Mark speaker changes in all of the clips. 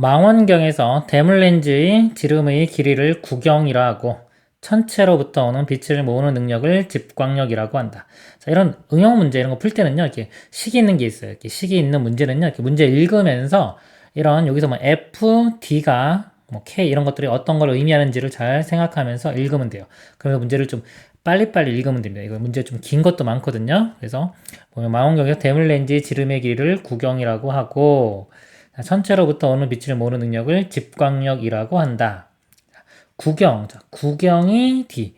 Speaker 1: 망원경에서 대물렌즈의 지름의 길이를 구경이라 하고 천체로부터 오는 빛을 모으는 능력을 집광력이라고 한다. 자, 이런 응용 문제 이런 거 풀 때는요, 이렇게 식이 있는 게 있어요. 이렇게 식이 있는 문제는요, 이렇게 문제 읽으면서 이런 여기서 뭐 F, D가 뭐 K 이런 것들이 어떤 걸 의미하는지를 잘 생각하면서 읽으면 돼요. 그래서 문제를 좀 빨리빨리 읽으면 됩니다. 이거 문제 좀 긴 것도 많거든요. 그래서 보면 망원경에서 대물렌즈의 지름의 길이를 구경이라고 하고 자, 천체로부터 오는 빛을 모으는 능력을 집광력이라고 한다. 자, 구경, 자, 구경이 D.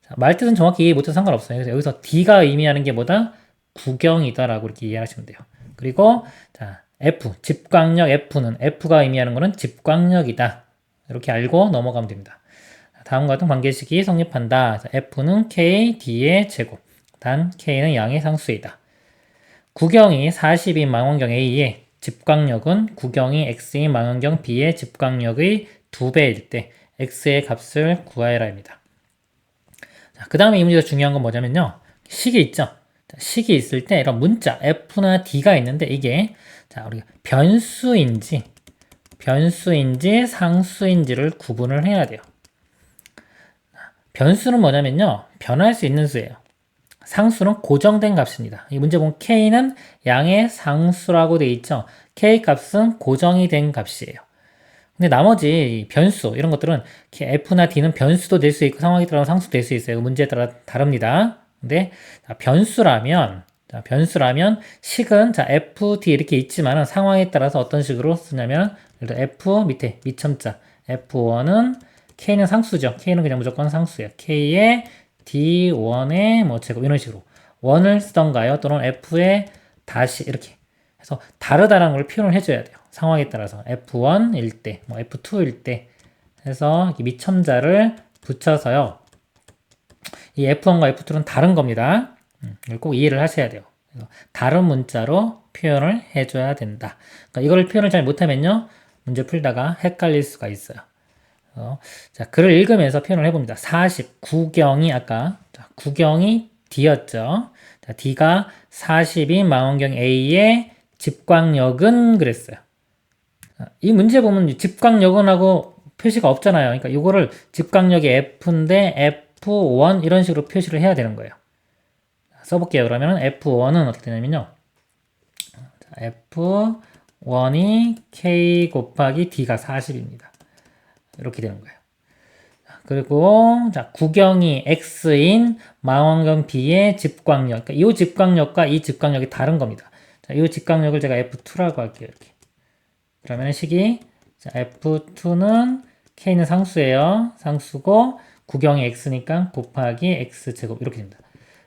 Speaker 1: 자, 말뜻은 정확히 이해 못해도 상관없어요. 그래서 여기서 D가 의미하는 게 뭐다? 구경이다라고 이렇게 이해하시면 돼요. 그리고 자, F, 집광력 F는 F가 의미하는 거는 집광력이다. 이렇게 알고 넘어가면 됩니다. 다음과 같은 관계식이 성립한다. 자, F는 K, D의 제곱. 단 K는 양의 상수이다. 구경이 40인 망원경 A의 집광력은 구경이 X인 망원경 B의 집광력의 2배일 때 X의 값을 구하여라입니다. 그 다음에 이 문제가 중요한 건 뭐냐면요. 식이 있죠. 자, 식이 있을 때 이런 문자 F나 D가 있는데 이게 자 우리가 변수인지 변수인지 상수인지를 구분을 해야 돼요. 변수는 뭐냐면요. 변할 수 있는 수예요. 상수는 고정된 값입니다. 이 문제 보면 k는 양의 상수라고 돼 있죠. k 값은 고정이 된 값이에요. 근데 나머지 변수 이런 것들은 f나 d는 변수도 될 수 있고 상황에 따라 상수도 될수 있어요. 문제에 따라 다릅니다. 근데 변수라면 자, 변수라면 식은 자 f, d 이렇게 있지만은 상황에 따라서 어떤 식으로 쓰냐면 f 밑에 밑첨자 f1은 k는 상수죠. k는 그냥 무조건 상수예요. k의 d1의 뭐 제곱 이런 식으로 원을 쓰던가요? 또는 f의 다시 이렇게 해서 다르다라는 걸 표현을 해줘야 돼요. 상황에 따라서 f1일 때, 뭐 f2일 때 해서 밑첨자를 붙여서요. 이 f1과 f2는 다른 겁니다. 음, 이걸 꼭 이해를 하셔야 돼요. 다른 문자로 표현을 해줘야 된다. 그러니까 이걸 표현을 잘 못하면요. 문제 풀다가 헷갈릴 수가 있어요. 어, 자, 글을 읽으면서 표현을 해봅니다. 40, 구경이 아까, 자, 구경이 D였죠. 자, D가 40인 망원경 A의 집광력은 그랬어요. 자, 이 문제 보면 집광력은 하고 표시가 없잖아요. 그러니까 이거를 집광력이 F인데 F1 이런 식으로 표시를 해야 되는 거예요. 써볼게요. 그러면 F1은 어떻게 되냐면요. 자, F1이 K 곱하기 D가 40입니다. 이렇게 되는 거예요. 그리고 자 구경이 x인 망원경 b의 집광력. 그러니까 이 집광력과 이 집광력이 다른 겁니다. 자, 이 집광력을 제가 f2라고 할게요. 이렇게. 그러면 식이 자, f2는 k는 상수예요. 상수고 구경이 x니까 곱하기 x 제곱 이렇게 됩니다.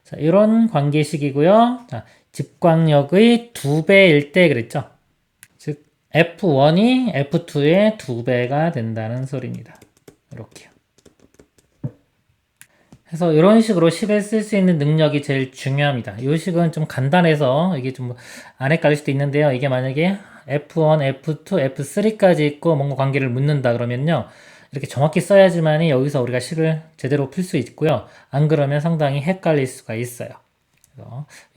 Speaker 1: 자, 이런 관계식이고요. 자, 집광력의 두 배일 때 그랬죠. F1이 F2의 두배가 된다는 소리입니다. 이렇게요. 그래서 이런 식으로 식을 쓸 수 있는 능력이 제일 중요합니다. 이 식은 좀 간단해서 이게 좀 안 헷갈릴 수도 있는데요. 이게 만약에 F1, F2, F3까지 있고 뭔가 관계를 묻는다 그러면요. 이렇게 정확히 써야지만이 여기서 우리가 식을 제대로 풀 수 있고요. 안 그러면 상당히 헷갈릴 수가 있어요.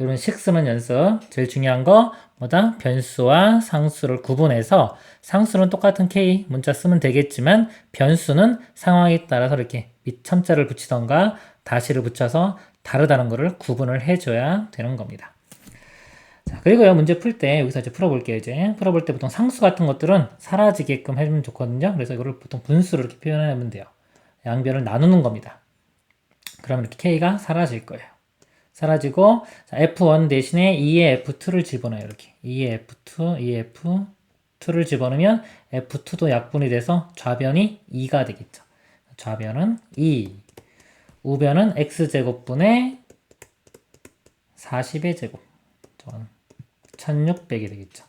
Speaker 1: 여러분 식 쓰는 연습 제일 중요한 거 뭐다? 변수와 상수를 구분해서 상수는 똑같은 k 문자 쓰면 되겠지만 변수는 상황에 따라서 이렇게 밑첨자를 붙이던가 다시를 붙여서 다르다는 것을 구분을 해줘야 되는 겁니다. 자, 그리고요, 문제 풀 때, 여기서 이제 풀어볼게요, 이제. 풀어볼 때 보통 상수 같은 것들은 사라지게끔 해주면 좋거든요. 그래서 이거를 보통 분수로 이렇게 표현하면 돼요. 양변을 나누는 겁니다. 그러면 이렇게 k가 사라질 거예요. 사라지고 자, F1 대신에 2의 F2를 집어넣어요. 이렇게 2의 F2, 2의 F2를 집어넣으면 F2도 약분이 돼서 좌변이 2가 되겠죠. 좌변은 2, 우변은 X제곱분의 40의 제곱. 1600이 되겠죠.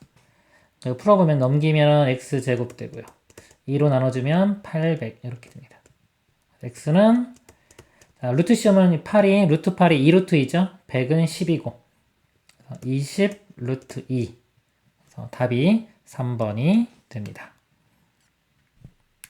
Speaker 1: 풀어보면 넘기면 X제곱 되고요. 2로 나눠주면 800 이렇게 됩니다. X는 자, 루트 시험은 8이 루트 8이 2 루트이죠. 100은 10이고 20 루트 2. 그래서 답이 3번이 됩니다.